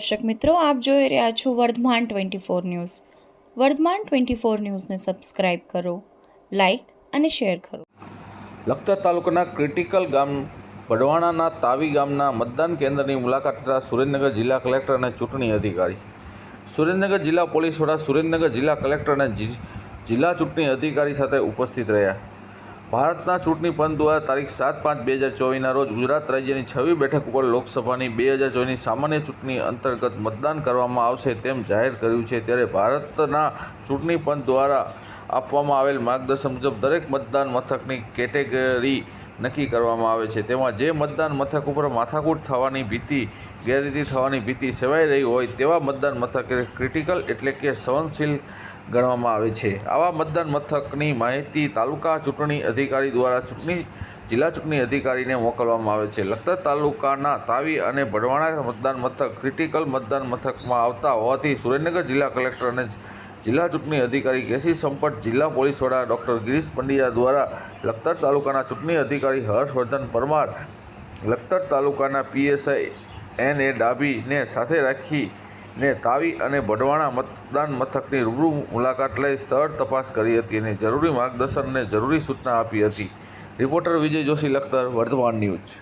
દર્શક મિત્રો, આપ જોઈ રહ્યા છો Vardhman twenty four news. Vardhman twenty four ન્યૂઝને સબસ્ક્રાઇબ કરો, લાઇક અને શેર કરો. લખતર તાલુકાના ક્રિટિકલ ગામ બડવાણાના તાવી ગામના મતદાન કેન્દ્રની મુલાકાત લેતા સુરેન્દ્રનગર જિલ્લા કલેક્ટર અને ચૂંટણી અધિકારી. સુરેન્દ્રનગર જિલ્લા પોલીસ વડા સુરેન્દ્રનગર જિલ્લા કલેક્ટર અને જિલ્લા ચૂંટણી અધિકારી સાથે ઉપસ્થિત રહ્યા. ભારતના ચૂંટણી પંચ દ્વારા તારીખ સાત પાંચ બે હજાર ચોવીસના રોજ ગુજરાત રાજ્યની છવ્વી બેઠક ઉપર લોકસભાની બે હજાર ચોવીસની સામાન્ય ચૂંટણી અંતર્ગત મતદાન કરવામાં આવશે તેમ જાહેર કર્યું છે. ત્યારે ભારતના ચૂંટણી પંચ દ્વારા આપવામાં આવેલ માર્ગદર્શન મુજબ દરેક મતદાન મથકની કેટેગરી નક્કી કરવામાં આવે છે. તેમાં જે મતદાન મથક ઉપર માથાકૂટ થવાની ભીતિ, ગેરરીતિ થવાની ભીતિ સેવાઈ રહી હોય તેવા મતદાન મથક ક્રિટિકલ એટલે કે સહનશીલ ગણવામાં આવે છે. આવા મતદાન મથકની માહિતી તાલુકા ચૂંટણી અધિકારી દ્વારા ચૂંટણી, જિલ્લા ચૂંટણી અધિકારીને મોકલવામાં આવે છે. લખતર તાલુકાના તાવી અને ભડવાણા મતદાન મથક ક્રિટિકલ મતદાન મથકમાં આવતા હોવાથી સુરેન્દ્રનગર જિલ્લા કલેક્ટર અને જિલ્લા ચૂંટણી અધિકારી કેસી સંપટ જિલ્લા પોલીસ વડા ડૉક્ટર ગિરીશ પંડ્યા દ્વારા લખતર તાલુકાના ચૂંટણી અધિકારી હર્ષવર્ધન પરમાર લખતર તાલુકાના પીએસઆઈ એન એ ડાભીને સાથે રાખીને તાવી અને બડવાણા મતદાન મથકની રૂબરૂ મુલાકાત લઈ સ્થળ તપાસ કરી હતી અને જરૂરી માર્ગદર્શન અને જરૂરી સૂચના આપી હતી. Reporter Vijay Joshi, Lakhtar Vardhman news.